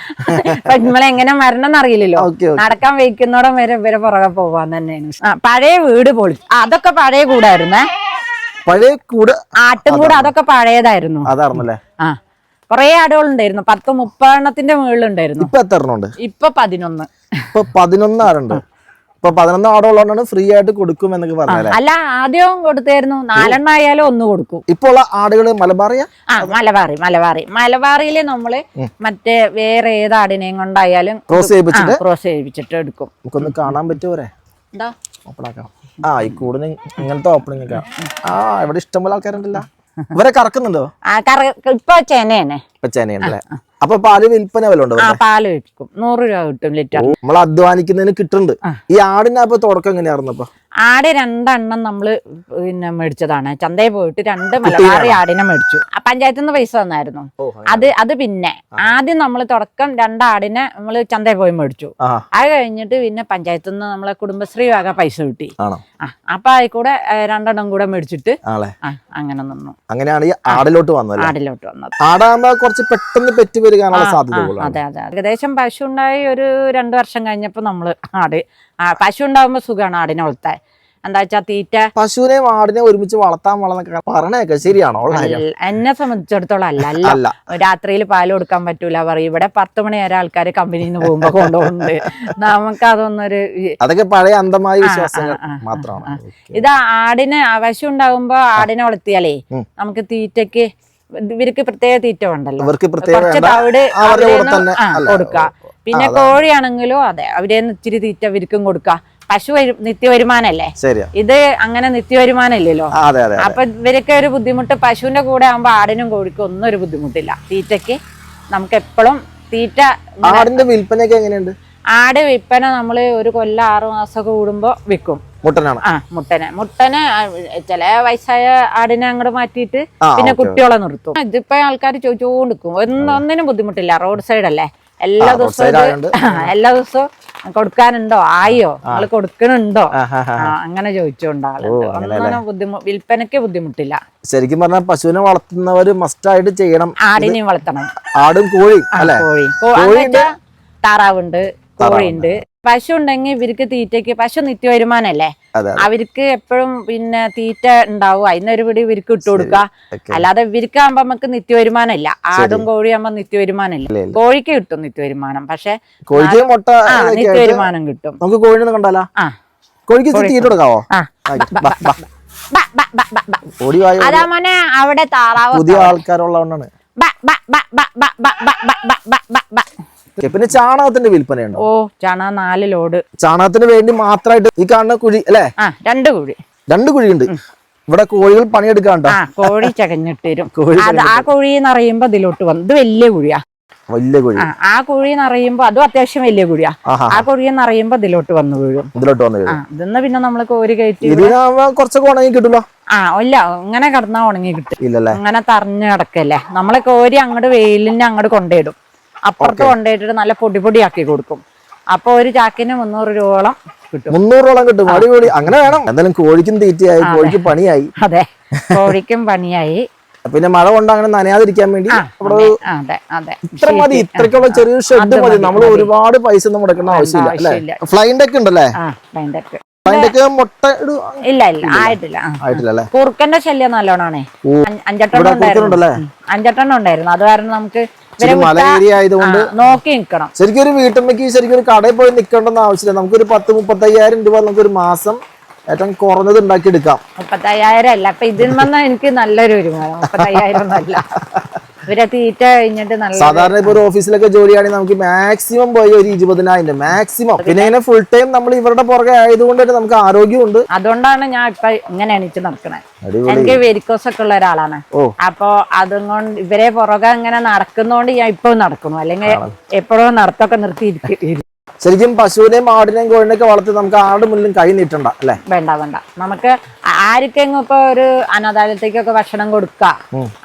A: നമ്മളെങ്ങനെ മരണം എന്നറിയില്ലല്ലോ നടക്കാൻ വയ്ക്കുന്നോടം വരെ ഇവരെ പുറകെ പോവാൻ തന്നെയാണ്. പഴയ വീട് പോളി അതൊക്കെ പഴയ കൂടായിരുന്നേ?
B: പഴയ കൂട്
A: ആട്ടും കൂടെ അതൊക്കെ പഴയതായിരുന്നു.
B: അതാണല്ലേ?
A: ആ കൊറേ ആടുകളുണ്ടായിരുന്നു. പത്ത് മുപ്പതെണ്ണത്തിന്റെ മുകളിലുണ്ടായിരുന്നു.
B: ഇപ്പൊ എത്ര എണ്ണം ഉണ്ട്?
A: ഇപ്പൊ പതിനൊന്ന്.
B: ഇപ്പൊ പതിനൊന്ന് ആടുണ്ട്. ഇപ്പൊ പതിനൊന്ന് ആടുള്ളതുകൊണ്ടാണ് ഫ്രീ ആയിട്ട് കൊടുക്കും എന്നൊക്കെ പറഞ്ഞത്
A: അല്ല ആദ്യവും കൊടുത്തായിരുന്നു നാലെണ്ണ ആയാലും ഒന്ന് കൊടുക്കും.
B: ഇപ്പൊ ഉള്ള ആടുകൾ മലബാറിയ?
A: ആ മലബാറി മലബാറി. മലബാറിയിൽ നമ്മൾ മറ്റേ വേറെ ഏത് ആടിനെയും കൊണ്ടായാലും
B: ക്രോസ് ചെയ്യിപ്പിച്ചിട്ട്?
A: ക്രോസ് ചെയ്യിപ്പിച്ചിട്ട് എടുക്കും.
B: നമുക്കൊന്ന് കാണാൻ
A: എന്താ?
B: ആക്കാം. ആ ഈ കൂടിന് ഇങ്ങനത്തെ ഓപ്പണിംഗ് ഒക്കെ. ആ ഇവിടെ ഇഷ്ടംപോലെ ആൾക്കാരുണ്ടല്ലോ. ഇവരെ കറക്കുന്നുണ്ടോ?
A: ഇപ്പൊ ചേനയാണ്
B: ഇപ്പൊ ചേനയുണ്ടല്ലേ അപ്പൊ പാൽ വിൽപ്പന വില ഉണ്ടോ
A: പാൽ വിൽക്കും. നൂറ് രൂപ കിട്ടും ലിറ്റർ
B: നമ്മൾ അധ്വാനിക്കുന്നതിന് കിട്ടുന്നുണ്ട്. ഈ ആടിന് അപ്പൊ തുടക്കം എങ്ങനെയായിരുന്നു അപ്പൊ
A: ആട് രണ്ടെണ്ണം നമ്മൾ പിന്നെ മേടിച്ചതാണ്. ചന്തയിൽ പോയിട്ട് രണ്ട് മലബാറി ആടിനെ മേടിച്ചു. ആ പഞ്ചായത്തിൽ നിന്ന് പൈസ തന്നായിരുന്നു. അത് അത് പിന്നെ ആദ്യം നമ്മൾ തുടക്കം രണ്ടാടിനെ നമ്മൾ ചന്തയിൽ പോയി മേടിച്ചു. അത് കഴിഞ്ഞിട്ട് പിന്നെ പഞ്ചായത്തിൽ നിന്ന് നമ്മളെ കുടുംബശ്രീ വക പൈസ കിട്ടി. അപ്പൊ അതിൽ കൂടെ രണ്ടെണ്ണം കൂടെ മേടിച്ചിട്ട് അങ്ങനെ നിന്നു.
B: അങ്ങനെയാണ് ഈ ആടിലോട്ട് വന്നത്
A: ആടിലോട്ട് വന്നത്.
B: ആടാകുമ്പോ കുറച്ച് പെട്ടെന്ന് പെറ്റ് വരികാനുള്ള സാധ്യത
A: അതെ അതെ. ഏകദേശം പശു ഉണ്ടായി ഒരു രണ്ടു വർഷം കഴിഞ്ഞപ്പോ നമ്മൾ ആട് ആ പശു ഉണ്ടാവുമ്പോ സുഖമാണ് ആടിനെ വളർത്താൻ. എന്താ വെച്ചാ തീറ്റ
B: പശുവിനെയും ആടിനെ ഒരുമിച്ച് വളർത്താൻ വളർന്നൊക്കെ പറഞ്ഞേക്കെ ശരിയാണോ?
A: എന്നെ സംബന്ധിച്ചിടത്തോളം അല്ല. അല്ല രാത്രിയിൽ പാൽ കൊടുക്കാൻ പറ്റൂല പറയും. ഇവിടെ പത്ത് മണി വരെ ആൾക്കാർ കമ്പനിയിൽ നിന്ന് പോകുമ്പോ കൊണ്ടുപോകുന്നുണ്ട്. നമുക്ക് അതൊന്നൊരു
B: അതൊക്കെ പഴയ അന്ധമായ വിശ്വാസങ്ങൾ മാത്രമാണ്.
A: ഇത് ആടിന് പശു ഉണ്ടാകുമ്പോ ആടിനെ വളർത്തിയാലേ. നമുക്ക് തീറ്റക്ക് ഇവർക്ക് പ്രത്യേക തീറ്റ ഉണ്ടല്ലോ
B: ഇവർക്ക് പ്രത്യേക
A: കുറച്ച് പിന്നെ. കോഴിയാണെങ്കിലും അതെ അവിടെ ഇത്തിരി തീറ്റ വിരിക്കും കൊടുക്കാം. പശു വരു- നിത്യവരുമാനല്ലേ? ഇത് അങ്ങനെ
B: നിത്യവരുമാനല്ലോ
A: അപ്പൊ ഇവരൊക്കെ ഒരു ബുദ്ധിമുട്ട് പശുവിന്റെ കൂടെ ആകുമ്പോ ആടിനും കോഴിക്കും ഒന്നും ഒരു ബുദ്ധിമുട്ടില്ല. തീറ്റക്ക് നമുക്ക് എപ്പോഴും തീറ്റ
B: ആടിന്റെ വിൽപ്പനയൊക്കെ എങ്ങനെയുണ്ട്?
A: ആട് വിൽപ്പന നമ്മൾ ഒരു കൊല്ലം ആറു മാസമൊക്കെ കൂടുമ്പോ വിൽക്കും.
B: മുട്ടനാണ്.
A: ആ മുട്ടനെ. മുട്ടനെ ചില വയസ്സായ ആടിനെ അങ്ങോട്ട് മാറ്റിയിട്ട് പിന്നെ കുട്ടികളെ നിർത്തും. ഇതിപ്പോ ആൾക്കാർ ചോദിച്ചുകൊണ്ടിരിക്കും ഒന്നും ഒന്നിനും ബുദ്ധിമുട്ടില്ല. റോഡ് സൈഡ് അല്ലേ എല്ലാ ദിവസവും എല്ലാ ദിവസവും കൊടുക്കാനുണ്ടോ? ആയോ? നിങ്ങൾ കൊടുക്കണുണ്ടോ? അങ്ങനെ ചോദിച്ചോണ്ട് വിൽപ്പനക്ക് ബുദ്ധിമുട്ടില്ല.
B: ശരിക്കും പറഞ്ഞാൽ പശുവിനെ വളർത്തുന്നവര് മസ്റ്റായിട്ട് ചെയ്യണം.
A: ആടിനെയും വളർത്തണം.
B: ആടും കോഴി
A: കോഴി കോഴി താറാവുണ്ട് കോഴിയുണ്ട്. പശു ഉണ്ടെങ്കിൽ ഇവർക്ക് തീറ്റയ്ക്ക് പശു
B: നിത്യവരുമാനല്ലേ
A: അവർക്ക് എപ്പോഴും പിന്നെ തീറ്റ ഉണ്ടാവും അതിനൊരു പിടി ഇവർക്ക് ഇട്ട് കൊടുക്കുക അല്ലാതെ ഇവർക്കാകുമ്പോ നമുക്ക് നിത്യവരുമാനം ഇല്ല ആടും കോഴിയാകുമ്പോ നിത്യവരുമാനം ഇല്ല കോഴിക്ക് കിട്ടും നിത്യവരുമാനം പക്ഷെ നിത്യവരുമാനം കിട്ടും
B: നമുക്ക് കോഴിനെ കണ്ടാലോ കോഴിക്ക്
A: അതാ മോനെ അവിടെ താറാവ്
B: പുതിയ ആൾക്കാരുള്ളതുകൊണ്ടാണ് പിന്നെ ചാണകത്തിന്റെ വിൽപ്പനയുണ്ടോ?
A: ഓ ചാണക നാല് ലോഡ്.
B: ചാണകത്തിന് വേണ്ടി മാത്രമായിട്ട് ഈ കാണുന്ന കുഴി അല്ലേ?
A: രണ്ട് കുഴി.
B: രണ്ട് കുഴി ഉണ്ട് ഇവിടെ കോഴികൾ പണിയെടുക്കാണ്ടോ
A: കോഴി ചകഞ്ഞിട്ട് വരും ആ കോഴി എന്ന് പറയുമ്പോ ഇതിലോട്ട് വന്നു. ഇത് വലിയ കുഴിയാ.
B: വലിയ കുഴി.
A: ആ കുഴി നിറയുമ്പോ അതും അത്യാവശ്യം വലിയ കുഴിയാ. ആ കുഴി നിറയുമ്പോ ഇതിലോട്ട് വന്നു വീഴും.
B: ഇതിലോട്ട് വന്നു
A: വീഴും. ഇതെന്ന് പിന്നെ നമ്മൾ കോരി കയറ്റി
B: കുറച്ചൊക്കെ ഉണങ്ങി കിട്ടുമല്ലോ?
A: ആ ഇല്ല ഇങ്ങനെ കിടന്നാ ഉണങ്ങി കിട്ടും. ഇങ്ങനെ തറഞ്ഞു കിടക്കല്ലേ. നമ്മളെ കോരി അങ്ങോട്ട് വെയിലിനെ അങ്ങോട്ട് കൊണ്ടേടും അപ്പുറത്ത് കൊണ്ടുപോയിട്ട് നല്ല പൊടി പൊടിയാക്കി കൊടുക്കും. അപ്പൊ ഒരു ചാക്കിന് മുന്നൂറ് രൂപയോളം കിട്ടും.
B: മുന്നൂറോളം കിട്ടും. അടിപൊളി. അങ്ങനെ വേണം. എന്തായാലും കോഴിക്കും തീറ്റയായി കോഴിക്ക് പണിയായി.
A: അതെ. കോഴിക്കും പണിയായി.
B: പിന്നെ മഴ കൊണ്ട് അങ്ങനെ നനയാതിരിക്കാൻ വേണ്ടി ഇത്ര മതി. ഇത്രക്കുള്ള ചെറിയ ഷെഡ് മതി. നമ്മൾ ഒരുപാട് പൈസ ഒന്നും മുടക്കേണ്ട ആവശ്യമില്ല അല്ലെ? ഫ്ലൈൻ ഫ്ലൈന്റെ ഉണ്ടല്ലേ?
A: ഇല്ല ഇല്ല ആയിട്ടില്ല. കുറുക്കന്റെ ശല്യം നല്ലോണാണേ. അഞ്ചെട്ടെണ്ണം ഉണ്ടായിരുന്നു. അഞ്ചെട്ടെണ്ണം ഉണ്ടായിരുന്നു. അത് കാരണം നമുക്ക്
B: മല
A: വിട്ടാ-
B: ഏരിയ ആയതുകൊണ്ട്
A: നോക്കി നിൽക്കണം
B: ശരിക്കും ഒരു വീട്ടമ്മയ്ക്ക് ശരിക്കും ഒരു കടയിൽ പോയി നിൽക്കേണ്ടെന്ന് ആവശ്യമില്ല. നമുക്കൊരു പത്ത് മുപ്പത്തയ്യായിരം രൂപ നമുക്കൊരു മാസം ഏറ്റവും കുറഞ്ഞത് ഉണ്ടാക്കി എടുക്കാം
A: മുപ്പത്തയ്യായിരം അല്ല. അപ്പൊ ഇതിൽ വന്നാൽ എനിക്ക് നല്ലൊരു വരുമാനം മുപ്പത്തയ്യായിരം ഒന്നല്ല. ഇവരെ തീറ്റ കഴിഞ്ഞിട്ട് നല്ല
B: സാധാരണ ഇപ്പൊ ഒരു ഓഫീസിലൊക്കെ ജോലിയാണെങ്കിൽ നമുക്ക് മാക്സിമം പോയി ഒരു ഇരുപതിനായിരം മാക്സിമം പിന്നെ ഇങ്ങനെ ഫുൾ ടൈം നമ്മൾ ഇവരുടെ പുറകെ ആയതുകൊണ്ട് തന്നെ നമുക്ക് ആരോഗ്യമുണ്ട്.
A: അതുകൊണ്ടാണ് ഞാൻ ഇപ്പൊ ഇങ്ങനെ എണീച്ച്
B: നടക്കണേ.
A: എനിക്ക് വെരിക്കോസ് ഒക്കെ ഉള്ള ഒരാളാണ്. അപ്പൊ അതുകൊണ്ട് ഇവരെ പുറകെ ഇങ്ങനെ നടക്കുന്നോണ്ട് ഞാൻ ഇപ്പൊ നടക്കുന്നു. അല്ലെങ്കിൽ എപ്പോഴും നടത്തൊക്കെ നിർത്തി ഇരിക്കും
B: ശരിക്കും പശുവിനെയും ആടിനെയും കോഴിനെയൊക്കെ വളർത്തി നമുക്ക് ആരുടെ മുന്നിലും കൈ നീട്ടണ്ട അല്ലെ?
A: വേണ്ട വേണ്ട. നമുക്ക് ആർക്കെങ്കിലും ഇപ്പൊ ഒരു അനാഥാലയത്തേക്കൊക്കെ ഭക്ഷണം കൊടുക്ക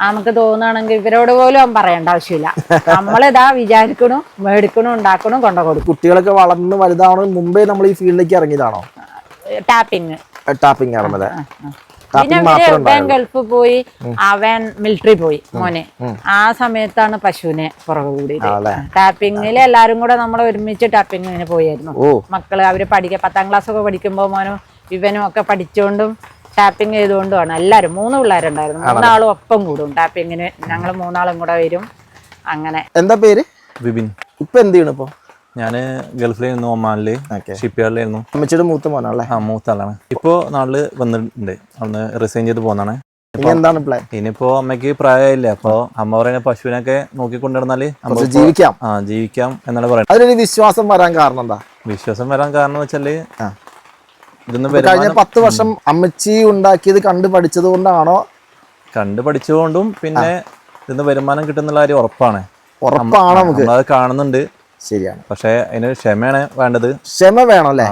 A: നമുക്ക് തോന്നുകയാണെങ്കിൽ ഇവരോട് പോലും പറയേണ്ട ആവശ്യമില്ല. നമ്മളിതാ വിചാരിക്കണു മേടിക്കണു ഉണ്ടാക്കണു കൊണ്ട കൊടുക്കും.
B: കുട്ടികളൊക്കെ വളർന്ന് വലുതാവണ മുമ്പേ നമ്മൾ ഈ ഫീൽഡിലേക്ക് ഇറങ്ങിയതാണോ?
A: ടാപ്പിങ്
B: ടാപ്പിംഗ് ആണെന്നല്ലേ
A: പിന്നെ ഇവർ
B: മാത്രം
A: ഗൾഫ് പോയി അവൻ മിലിറ്ററി പോയി മോനെ. ആ സമയത്താണ് പശുവിനെ പുറകെ കൂടിയത്? ടാപ്പിങ്ങിൽ എല്ലാരും കൂടെ നമ്മൾ ഒരുമിച്ച് ടാപ്പിങ്ങിന് പോയായിരുന്നു. മക്കൾ അവർ പഠിക്ക പത്താം ക്ലാസ് ഒക്കെ പഠിക്കുമ്പോ മോനും ഇവനും ഒക്കെ പഠിച്ചുകൊണ്ടും ടാപ്പിംഗ് ചെയ്തുകൊണ്ടുമാണ്. എല്ലാരും മൂന്ന് പിള്ളേരുണ്ടായിരുന്നു. മൂന്നാളും ഒപ്പം കൂടും ടാപ്പിങ്ങിന് ഞങ്ങൾ മൂന്നാളും കൂടെ വരും. അങ്ങനെ.
B: എന്താ പേര്?
C: വിപിൻ.
B: ഇപ്പൊ എന്ത് ചെയ്യണം ഇപ്പൊ?
C: ഞാൻ ഗൾഫിലായിരുന്നു ഒമാനിൽ
B: ഓക്കെ.
C: ഷിപ്പ് യാർഡിലായിരുന്നു
B: അമ്മച്ചിയുടെ മൂത്ത മോനാണല്ലേ?
C: ആ മൂത്ത ആളാണ് ഇപ്പോൾ നാട്ടിൽ വന്നിട്ടുണ്ട്. അന്ന് റിസൈൻ ചെയ്ത് പോകുന്നതാണ്
B: ഇനി എന്താണ് പ്ലാൻ
C: ഇനിയിപ്പോ അമ്മയ്ക്ക് പ്രായമില്ല അപ്പൊ അമ്മ പറയുന്ന പശുവിനൊക്കെ നോക്കിക്കൊണ്ടിരുന്നാൽ
B: ജീവിക്കാം.
C: ആ ജീവിക്കാം എന്നാണ് പറയുന്നത്.
B: അതിനൊരു വിശ്വാസം വരാൻ കാരണം എന്താ?
C: വിശ്വാസം വരാൻ കാരണം വെച്ചാൽ.
B: കഴിഞ്ഞ പത്ത് വർഷം അമ്മച്ചി ഉണ്ടാക്കിയത് കണ്ട് പഠിച്ചത് കൊണ്ടാണോ
C: കണ്ട് പഠിച്ചതുകൊണ്ടും പിന്നെ ഇതിന്ന് വരുമാനം കിട്ടുന്നുള്ള കാര്യം ഉറപ്പാണ്.
B: ഉറപ്പാണ് നമുക്ക്.
C: അത് കാണുന്നുണ്ട്.
B: ശരിയാണ്.
C: പക്ഷേ അതിന് ക്ഷമയാണ് വേണ്ടത്.
B: ക്ഷമ വേണം അല്ലേ?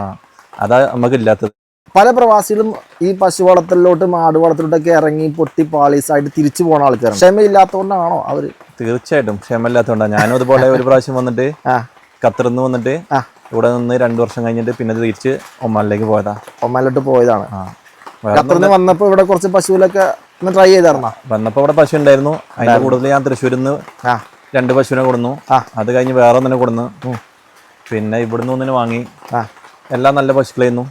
C: അതാ നമുക്ക് ഇല്ലാത്തത്.
B: പല പ്രവാസികളും ഈ പശു വളർത്തലിലോട്ടും ആട് വളർത്തലോട്ടൊക്കെ ഇറങ്ങി പൊട്ടി പാളീസായിട്ട് തിരിച്ചു പോകുന്ന ആൾക്കാരാണ്. ക്ഷമയില്ലാത്തതുകൊണ്ടാണോ അവർ?
C: തീർച്ചയായിട്ടും ക്ഷമയില്ലാത്തതുകൊണ്ടാണ്. ഞാനും അതുപോലെ ഒരു പ്രാവശ്യം വന്നിട്ട്
B: കത്തിരുന്ന്
C: ഖത്തറിൽ നിന്ന് വന്നിട്ട് ഇവിടെ നിന്ന് രണ്ടു വർഷം കഴിഞ്ഞിട്ട് പിന്നെ തിരിച്ച് ഒമാനിലേക്ക് പോയതാ.
B: ഒമാനിലോട്ട് പോയതാണ്.
C: കത്തിരുന്ന് വേറെ
B: ഖത്തറിൽ നിന്ന് വന്നപ്പോ ഇവിടെ കുറച്ച് പശുവിലൊക്കെ ട്രൈ ചെയ്തായിരുന്നോ?
C: വന്നപ്പോ ഇവിടെ പശു ഉണ്ടായിരുന്നു. അതിന്റെ കൂടുതൽ ഞാൻ തൃശ്ശൂരിൽ നിന്ന്
B: ആ.
C: രണ്ട് പശുവിനെ കൊടുന്നു.
B: ആ.
C: അത് കഴിഞ്ഞ് വേറെ ഒന്നിനെ കൊടുന്നു പിന്നെ ഇവിടുന്ന് ഒന്നിനെ വാങ്ങി.
B: ആ.
C: എല്ലാം നല്ല പശുക്കളായിരുന്നു.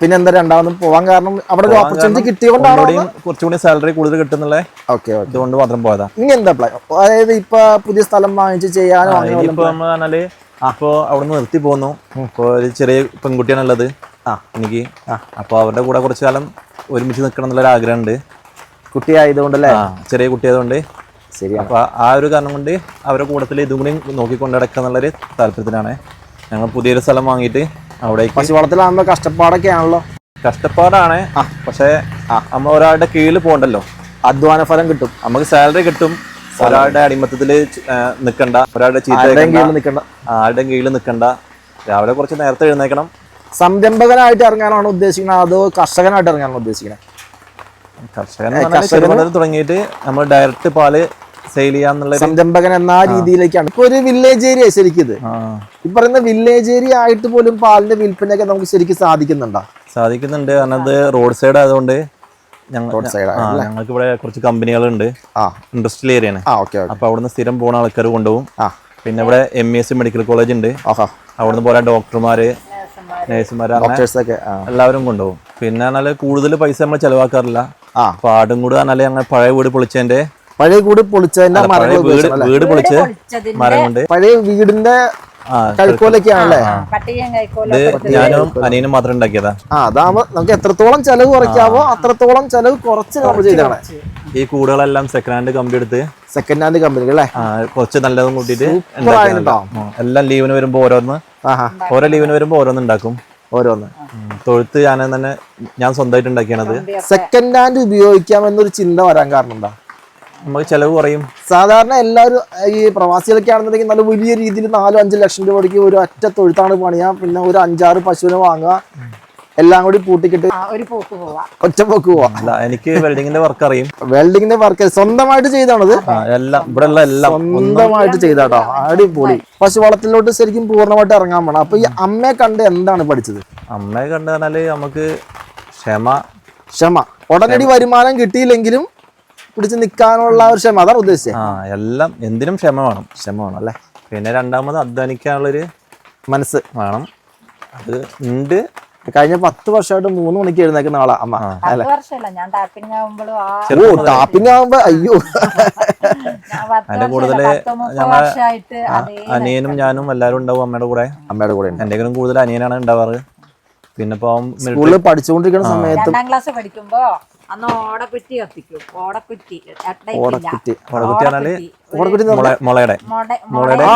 B: പിന്നെ എന്താ രണ്ടാമതും പോവാൻ കാരണം അവിടെ ഒരു ഓപ്പർച്യൂണിറ്റി കിട്ടിയോണ്ടാണ്
C: കുറച്ചുകൂടി സാലറി കൂടുതൽ കിട്ടുന്നുള്ള.
B: ഓക്കെ അതുകൊണ്ട്
C: ഇതുകൊണ്ട് മാത്രം പോയതാ.
B: ഇനി എന്താ പ്ലാൻ അതായത് ഇപ്പൊ പുതിയ സ്ഥലം വാങ്ങിച്ച് ചെയ്യാൻ
C: ഇനിയിപ്പോ നമ്മൾ പറഞ്ഞാൽ അപ്പോ അവിടെ നിന്ന് നിർത്തി പോന്നു. ഇപ്പൊ ഒരു ചെറിയ പെൺകുട്ടിയാണുള്ളത്.
B: ആ.
C: എനിക്ക്. അപ്പൊ അവരുടെ കൂടെ കുറച്ചു കാലം ഒരുമിച്ച് നിൽക്കണം എന്നുള്ള ഒരു ആഗ്രഹമുണ്ട്
B: കുട്ടിയായതുകൊണ്ടല്ലേ
C: അല്ലേ ചെറിയ കുട്ടിയായതുകൊണ്ട്.
B: ശരിയാണ്
C: അപ്പൊ ആ ഒരു കാരണം കൊണ്ട് അവരുടെ കൂടത്തിൽ ഇതും കൂടി നോക്കിക്കൊണ്ട് നടക്കുക എന്നുള്ളൊരു താല്പര്യത്തിലാണ്. ഞങ്ങൾ പുതിയൊരു സ്ഥലം വാങ്ങിയിട്ട്
B: അവിടെ പശുവളത്തിലാകുമ്പോൾ കഷ്ടപ്പാടൊക്കെ ആണല്ലോ.
C: കഷ്ടപ്പാടാണ്. പക്ഷേ നമ്മൾ ഒരാളുടെ കീഴിൽ പോകണ്ടല്ലോ
B: അധ്വാന ഫലം കിട്ടും.
C: നമുക്ക് സാലറി കിട്ടും. ഒരാളുടെ അടിമത്തത്തിൽ നിൽക്കണ്ട ഒരാളുടെ ചീത്തയുടെ
B: കീഴിൽ നിൽക്കണ്ട
C: ആരുടെ കീഴിൽ നിൽക്കണ്ട രാവിലെ കുറച്ച് നേരത്തെ എഴുന്നേക്കണം
B: സംരംഭകനായിട്ട് ഇറങ്ങാനാണ് ഉദ്ദേശിക്കുന്നത് അതോ കർഷകനായിട്ട് ഇറങ്ങാനാണ് ഉദ്ദേശിക്കുന്നത്
C: കർഷകൻ തുടങ്ങിയിട്ട് നമ്മൾ ഡയറക്റ്റ് പാൽ സെയിൽ ചെയ്യാന്നുള്ള
B: സംരംഭകൻ എന്ന ആ രീതിയിലേക്കാണ്. ഇപ്പൊ ഒരു വില്ലേജ് ഏരിയ ശരിക്കും ഇത്. ഈ പറയുന്ന വില്ലേജ് ഏരിയ ആയിട്ട് പോലും പാലിന്റെ വിൽപ്പനയൊക്കെ നമുക്ക് ശരിക്കും സാധിക്കുന്നുണ്ടോ?
C: സാധിക്കുന്നുണ്ട്. കാരണം അത് റോഡ് സൈഡ് ആയതുകൊണ്ട്
B: റോഡ് സൈഡ്
C: ഞങ്ങൾക്ക് ഇവിടെ കുറച്ച് കമ്പനികളുണ്ട്.
B: ആ.
C: ഇൻഡസ്ട്രിയൽ ഏരിയ
B: ആ ഓക്കെ ഓക്കെ.
C: അപ്പൊ അവിടുന്ന് സ്ഥിരം പോണ ആൾക്കാർ കൊണ്ടുപോകും.
B: ആ.
C: പിന്നെ ഇവിടെ M S C medical college ഉണ്ട്. അവിടുന്ന് പോലെ ഡോക്ടർമാര് നഴ്സുമാര്
B: ഡോക്ടേഴ്സ് ഒക്കെ
C: എല്ലാവരും കൊണ്ടുപോകും. പിന്നെ കൂടുതൽ പൈസ നമ്മൾ ചെലവാക്കാറില്ല. അപ്പൊ ആടും കൂടെ പറഞ്ഞാൽ ഞങ്ങൾ പഴയ വീട് പൊളിച്ചതിന്റെ
B: പഴയ കൂട് പൊളിച്ചതിന്റെ മരങ്ങൾ
C: വീട് വീട് പൊളിച്ച് മരം കൊണ്ട്
B: പഴയ വീടിന്റെ
C: ഞാനും അനിയനും മാത്രം ഉണ്ടാക്കിയതാ.
B: ആ അതാകുമ്പോ നമുക്ക് എത്രത്തോളം ചെലവ് കുറയ്ക്കാവോ അത്രത്തോളം ചെലവ് കുറച്ച് നമ്മൾ ചെയ്താണ്
C: ഈ കൂടുകളെല്ലാം സെക്കൻഡ് ഹാൻഡ് കമ്പി എടുത്ത്
B: സെക്കൻഡ് ഹാൻഡ് കമ്പനി അല്ലേ?
C: കുറച്ച് നല്ലതും കൂട്ടിട്ട് എല്ലാം ലീവിന് വരുമ്പോ ഓരോന്ന് ഓരോ ലീവിന് വരുമ്പോ ഓരോന്ന് ഉണ്ടാക്കും.
B: ഓരോന്ന്.
C: തൊഴുത്ത് ഞാൻ തന്നെ ഞാൻ സ്വന്തമായിട്ട് ഉണ്ടാക്കിയാണത്.
B: സെക്കൻഡ് ഹാൻഡ് ഉപയോഗിക്കാം എന്നൊരു ചിന്ത വരാൻ കാരണം എന്താ?
C: നമുക്ക് ചെലവ് കുറയും.
B: സാധാരണ എല്ലാവരും ഈ പ്രവാസികളൊക്കെ ആണെന്നുണ്ടെങ്കിൽ നല്ല വലിയ രീതിയിൽ നാലും അഞ്ച് ലക്ഷം രൂപയ്ക്ക് ഒരു ഒറ്റ തൊഴുത്താണ് പണിയാ പിന്നെ ഒരു അഞ്ചാറ് പശുവിനെ വാങ്ങുക. എല്ലാം കൂടി പൂട്ടിക്കിട്ട്
A: ആ, ഒരു പോക്ക് പോവാ.
B: ഒറ്റപ്പോക്ക് പോവാ.
C: അല്ല എനിക്ക് വെൽഡിങ്ങിന്റെ വർക്ക് അറിയും.
B: വെൽഡിങ്ങിന്റെ വർക്ക് സ്വന്തമായിട്ട് ചെയ്താണത്?
C: എല്ലാം ഇവിടെ ഉള്ള എല്ലാം
B: സ്വന്തമായിട്ട് ചെയ്താട്ടോ. അടിപൊളി. പശു വളത്തിലോട്ട് ശരിക്കും പൂർണമായിട്ട് ഇറങ്ങാൻ വേണം. അപ്പൊ ഈ അമ്മയെ കണ്ട് എന്താണ് പഠിച്ചത്?
C: അമ്മയെ കണ്ടു പറഞ്ഞാൽ നമുക്ക് ക്ഷമ.
B: ക്ഷമ. ഉടനടി വരുമാനം കിട്ടിയില്ലെങ്കിലും പിടിച്ച് നിൽക്കാനുള്ള ഒരു ക്ഷമ. അതാണ് ഉദ്ദേശിച്ചത്
C: ആ എല്ലാം എന്തിനും ക്ഷമ വേണം.
B: ക്ഷമ വേണം അല്ലേ?
C: പിന്നെ രണ്ടാമത് അധ്വാനിക്കാനുള്ളൊരു
B: മനസ്സ്
C: വേണം. അത് ഉണ്ട്.
B: കഴിഞ്ഞ പത്ത് വർഷമായിട്ട് മൂന്ന് മണിക്ക് എഴുന്നേക്കുന്ന ആളാ അമ്മ
A: അല്ലെ?
B: ഓ ടാപ്പിംഗ് ആവുമ്പോ അയ്യോ.
C: അതിന്റെ
A: കൂടുതൽ
C: ഞങ്ങളെ അനിയനും ഞാനും എല്ലാരും ഉണ്ടാവും അമ്മയുടെ കൂടെ.
B: അമ്മയുടെ കൂടെ
C: എന്തെങ്കിലും കൂടുതൽ അനിയനാണ് ഉണ്ടാവാറ്. പിന്നെ ഇപ്പൊ
B: സ്കൂളിൽ പഠിച്ചുകൊണ്ടിരിക്കുന്ന സമയത്ത്
A: രണ്ടാം ക്ലാസ് പഠിക്കുമ്പോ അന്ന് ഓടക്കുറ്റി കത്തിക്കും. ഓടക്കുറ്റി അട്ടയിട്ടില്ല.
B: ഓടക്കുറ്റി.
C: ഓടക്കുറ്റി പറഞ്ഞാൽ
B: ഓടക്കുറ്റി. എന്ന്
C: മുള മുളയുടെ
A: മുളയുടെ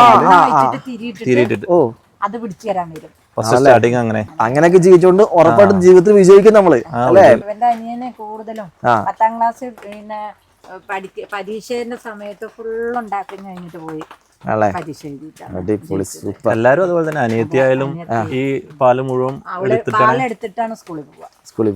A: തിരിയിട്ടിട്ട് അത് പിടിച്ചു തരാൻ വരും.
C: സ്റ്റാർട്ടിങ് അങ്ങനെ.
B: അങ്ങനെയൊക്കെ ജീവിച്ചോണ്ട് ഉറപ്പായിട്ടും ജീവിതത്തിൽ വിജയിക്കും നമ്മൾ അല്ലേ?
A: ഇവന്റെ അനിയനെ കൂടുതലും. പത്താം ക്ലാസ് പിന്നെ ഏഹ്, പഠിക്ക പരീക്ഷേന്റെ ഉണ്ടാക്കി കഴിഞ്ഞിട്ട് പോയി.
B: അടിപൊളി സൂപ്പർ.
C: എല്ലാരും അതുപോലെ തന്നെ അനിയത്തിയായാലും ഈ പാൽ മുഴുവൻ എടുത്തിട്ടാണ്
A: സ്കൂളിൽ പോവുക.
B: സ്കൂളിൽ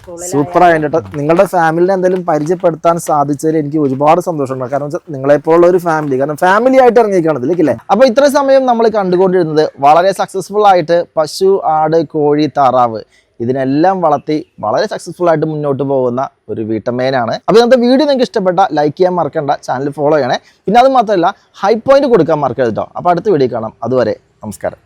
A: സ്കൂളിൽ
B: സൂപ്പർ ആയിട്ട് നിങ്ങളുടെ ഫാമിലിനെ എന്തെങ്കിലും പരിചയപ്പെടുത്താൻ സാധിച്ചതിൽ എനിക്ക് ഒരുപാട് സന്തോഷമുണ്ട്. കാരണം വെച്ചാൽ നിങ്ങളെപ്പോലുള്ള ഒരു ഫാമിലി. കാരണം ഫാമിലി ആയിട്ട് ഇറങ്ങിയിരിക്കണത് ഇല്ലേ അപ്പൊ ഇത്ര സമയം നമ്മൾ കണ്ടുകൊണ്ടിരുന്നത് വളരെ സക്സസ്ഫുൾ ആയിട്ട് പശു ആട് കോഴി താറാവ് ഇതിനെല്ലാം വളർത്തി വളരെ സക്സസ്ഫുൾ ആയിട്ട് മുന്നോട്ട് പോകുന്ന ഒരു വീട്ടമ്മേനാണ്. അപ്പോൾ ഇന്നത്തെ വീഡിയോ നിങ്ങൾക്ക് ഇഷ്ടപ്പെട്ട ലൈക്ക് ചെയ്യാൻ മറക്കണ്ട ചാനൽ ഫോളോ ചെയ്യണേ. പിന്നെ അത് മാത്രമല്ല ഹൈ പോയിന്റ് കൊടുക്കാൻ മറക്കരുത് കേട്ടോ അപ്പോൾ അടുത്ത വീഡിയോ കാണാം. അതുവരെ നമസ്കാരം.